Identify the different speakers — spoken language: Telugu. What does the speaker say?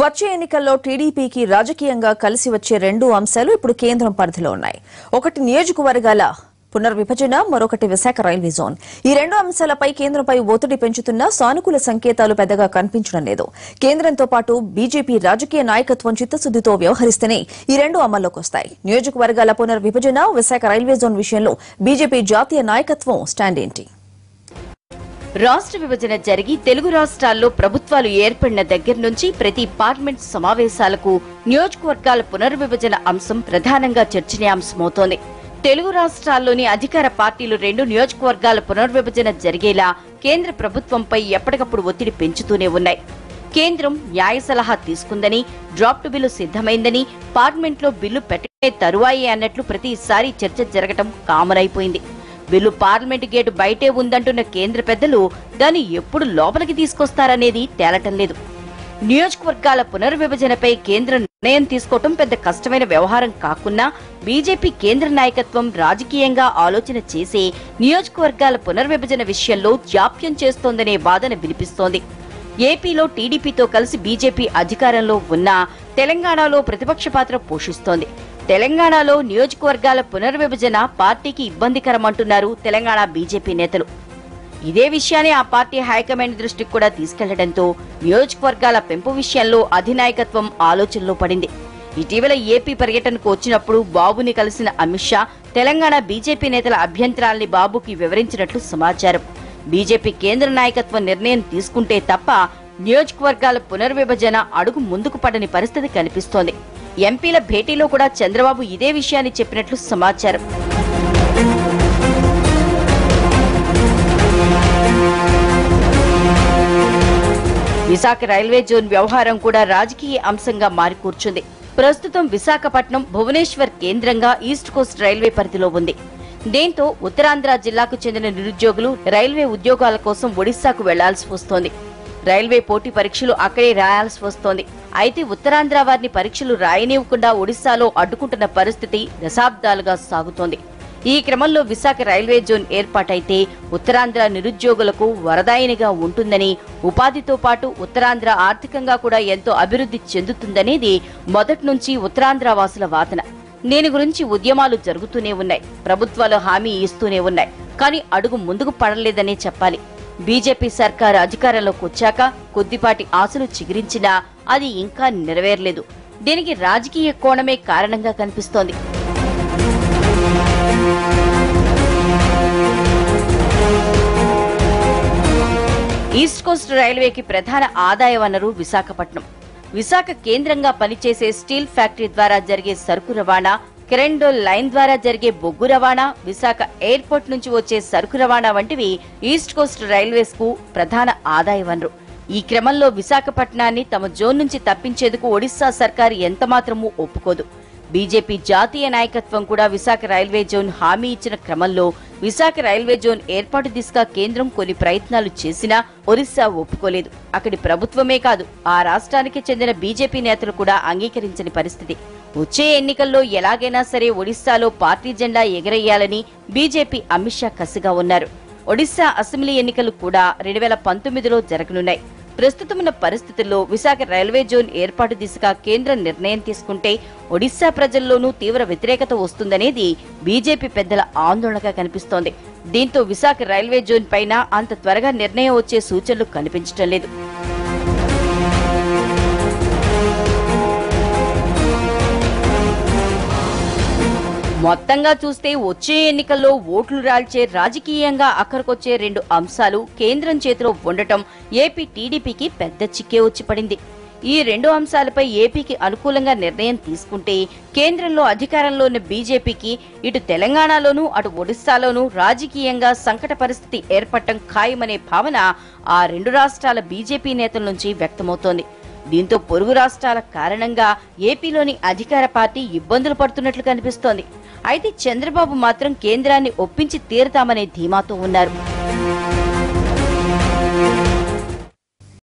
Speaker 1: వచ్చే ఎన్నికల్లో టీడీపీకి రాజకీయంగా కలిసి వచ్చే రెండు అంశాలు ఇప్పుడు కేంద్రం పరిధిలో ఉన్నాయి. ఒకటి నియోజకవర్గాల పునర్విభజన మరొకటి విశాఖ రైల్వే జోన్. ఈ రెండు అంశాలపై కేంద్రంపై ఒత్తిడి పెంచుతున్న సానుకూల సంకేతాలు పెద్దగా కనిపించడం లేదు. కేంద్రంతో పాటు బీజేపీ రాజకీయ నాయకత్వం చిత్తశుద్దితో వ్యవహరిస్తేనే ఈ రెండు అమల్లోకి వస్తాయి. నియోజకవర్గాల పునర్విభజన విశాఖ రైల్వే జోన్ విషయంలో బీజేపీ జాతీయ నాయకత్వం స్టాండ్ ఏంటి
Speaker 2: రాష్ట్ర విభజన జరిగి తెలుగు రాష్ట్రాల్లో ప్రభుత్వాలు ఏర్పడిన దగ్గర నుంచి ప్రతి పార్లమెంట్ సమావేశాలకు నియోజకవర్గాల పునర్విభజన అంశం ప్రధానంగా చర్చనీయాంశమవుతోంది. తెలుగు రాష్ట్రాల్లోని అధికార పార్టీలు రెండు నియోజకవర్గాల పునర్విభజన జరిగేలా కేంద్ర ప్రభుత్వంపై ఎప్పటికప్పుడు ఒత్తిడి పెంచుతూనే ఉన్నాయి. కేంద్రం న్యాయ సలహా తీసుకుందని డ్రాఫ్ట్ బిల్లు సిద్ధమైందని పార్లమెంట్లో బిల్లు పెట్టే తరువాయే అన్నట్లు ప్రతిసారి చర్చ జరగటం కామన్ అయిపోయింది. వీళ్ళు పార్లమెంట్ గేటు బయటే ఉందంటున్న కేంద్ర పెద్దలు దాన్ని ఎప్పుడు లోపలికి తీసుకొస్తారనేది తేలటం లేదు. నియోజకవర్గాల పునర్విభజనపై కేంద్ర నిర్ణయం తీసుకోవటం పెద్ద కష్టమైన వ్యవహారం కాకున్నా బీజేపీ కేంద్ర నాయకత్వం రాజకీయంగా ఆలోచన చేసి నియోజకవర్గాల పునర్విభజన విషయంలో జాప్యం చేస్తోందనే వాదన వినిపిస్తోంది. ఏపీలో టీడీపీతో కలిసి బీజేపీ అధికారంలో ఉన్నా తెలంగాణలో ప్రతిపక్ష పాత్ర పోషిస్తోంది. తెలంగాణలో నియోజకవర్గాల పునర్విభజన పార్టీకి ఇబ్బందికరమంటున్నారు తెలంగాణ బీజేపీ నేతలు. ఇదే విషయాన్ని ఆ పార్టీ హైకమాండ్ దృష్టికి కూడా తీసుకెళ్ళడంతో నియోజకవర్గాల పెంపు విషయంలో అధినాయకత్వం ఆలోచనలో పడింది. ఇటీవల ఏపీ పర్యటనకు వచ్చినప్పుడు బాబుని కలిసిన అమిత్ షా తెలంగాణ బీజేపీ నేతల అభ్యంతరాల్ని బాబుకి వివరించినట్లు సమాచారం. బీజేపీ కేంద్ర నాయకత్వం నిర్ణయం తీసుకుంటే తప్ప నియోజకవర్గాల పునర్విభజన అడుగు ముందుకు పడని పరిస్థితి కనిపిస్తోంది. ఎంపీల భేటీలో కూడా చంద్రబాబు ఇదే విషయాన్ని చెప్పినట్లు సమాచారం. విశాఖ రైల్వే జోన్ వ్యవహారం కూడా రాజకీయ అంశంగా మారి కూర్చుంది. ప్రస్తుతం విశాఖపట్నం భువనేశ్వర్ కేంద్రంగా ఈస్ట్ కోస్ట్ రైల్వే పరిధిలో ఉంది. దీంతో ఉత్తరాంధ్ర జిల్లాకు చెందిన నిరుద్యోగులు రైల్వే ఉద్యోగాల కోసం ఒడిశాకు వెళ్ళాల్సి వస్తోంది. రైల్వే పోటీ పరీక్షలు అక్కడే రాయాల్సి వస్తోంది. అయితే ఉత్తరాంధ్ర వారిని పరీక్షలు రాయనివ్వకుండా ఒడిశాలో అడ్డుకుంటున్న పరిస్థితి దశాబ్దాలుగా సాగుతోంది. ఈ క్రమంలో విశాఖ రైల్వే జోన్ ఏర్పాటైతే ఉత్తరాంధ్ర నిరుద్యోగులకు వరదాయనిగా ఉంటుందని ఉపాధితో పాటు ఉత్తరాంధ్ర ఆర్థికంగా కూడా ఎంతో అభివృద్ధి చెందుతుందనేది మొదటి నుంచి ఉత్తరాంధ్ర వాసుల వాదన. దీని గురించి ఉద్యమాలు జరుగుతూనే ఉన్నాయి ప్రభుత్వాలు హామీ ఇస్తూనే ఉన్నాయి. కానీ అడుగు ముందుకు పడలేదనే చెప్పాలి. బీజేపీ సర్కార్ అధికారంలోకి వచ్చాక కొద్దిపాటి ఆశలు చిగురించినా అది ఇంకా నెరవేరలేదు. దీనికి రాజకీయ కోణమే కారణంగా కనిపిస్తోంది. ఈస్ట్ కోస్ట్ రైల్వేకి ప్రధాన ఆదాయ వనరు విశాఖపట్నం. విశాఖ కేంద్రంగా పనిచేసే స్టీల్ ఫ్యాక్టరీ ద్వారా జరిగే సరుకు రవాణా కిరెండోల్ లైన్ ద్వారా జరిగే బొగ్గు రవాణా విశాఖ ఎయిర్పోర్ట్ నుంచి వచ్చే సరుకు రవాణా వంటివి ఈస్ట్ కోస్ట్ రైల్వేస్కు ప్రధాన ఆదాయ వనరు. ఈ క్రమంలో విశాఖపట్నాన్ని తమ జోన్ నుంచి తప్పించేందుకు ఒడిశా సర్కారు ఎంతమాత్రమూ ఒప్పుకోదు. బీజేపీ జాతీయ నాయకత్వం కూడా విశాఖ రైల్వే జోన్ హామీ ఇచ్చిన క్రమంలో విశాఖ రైల్వే జోన్ ఏర్పాటు దిశగా కేంద్రం కొన్ని ప్రయత్నాలు చేసినా ఒరిస్సా ఒప్పుకోలేదు. అక్కడి ప్రభుత్వమే కాదు ఆ రాష్ట్రానికి చెందిన బీజేపీ నేతలు కూడా అంగీకరించని పరిస్థితి. వచ్చే ఎన్నికల్లో ఎలాగైనా సరే ఒడిశాలో పార్టీ జెండా ఎగరేయాలని బీజేపీ అమిత్ షా కసిగా ఉన్నారు. ఒడిశా అసెంబ్లీ ఎన్నికలు కూడా రెండు వేల పంతొమ్మిదిలో జరగనున్నాయి. ప్రస్తుతమున్న పరిస్థితుల్లో విశాఖ రైల్వే జోన్ ఏర్పాటు దిశగా కేంద్రం నిర్ణయం తీసుకుంటే ఒడిశా ప్రజల్లోనూ తీవ్ర వ్యతిరేకత వస్తుందనేది బీజేపీ పెద్దల ఆందోళనగా కనిపిస్తోంది. దీంతో విశాఖ రైల్వే జోన్ పైన అంత త్వరగా నిర్ణయం వచ్చే సూచనలు కనిపించడం లేదు. మొత్తంగా చూస్తే వచ్చే ఎన్నికల్లో ఓట్లు రాల్చే రాజకీయంగా అక్కరకొచ్చే రెండు అంశాలు కేంద్రం చేతిలో ఉండటం ఏపీ టీడీపీకి పెద్ద చిక్కే వచ్చి పడింది. ఈ రెండు అంశాలపై ఏపీకి అనుకూలంగా నిర్ణయం తీసుకుంటే కేంద్రంలో అధికారంలో ఉన్న బీజేపీకి ఇటు తెలంగాణలోనూ అటు ఒడిశాలోనూ రాజకీయంగా సంకట పరిస్థితి ఏర్పడటం ఖాయమనే భావన ఆ రెండు రాష్ట్రాల బీజేపీ నేతల నుంచి వ్యక్తమవుతోంది. దీంతో పొరుగు రాష్ట్రాల కారణంగా ఏపీలోని అధికార పార్టీ ఇబ్బందులు పడుతున్నట్లు కనిపిస్తోంది. అయితే చంద్రబాబు మాత్రం కేంద్రాన్ని ఒప్పించి తీరుతామనే ధీమాతో ఉన్నారు.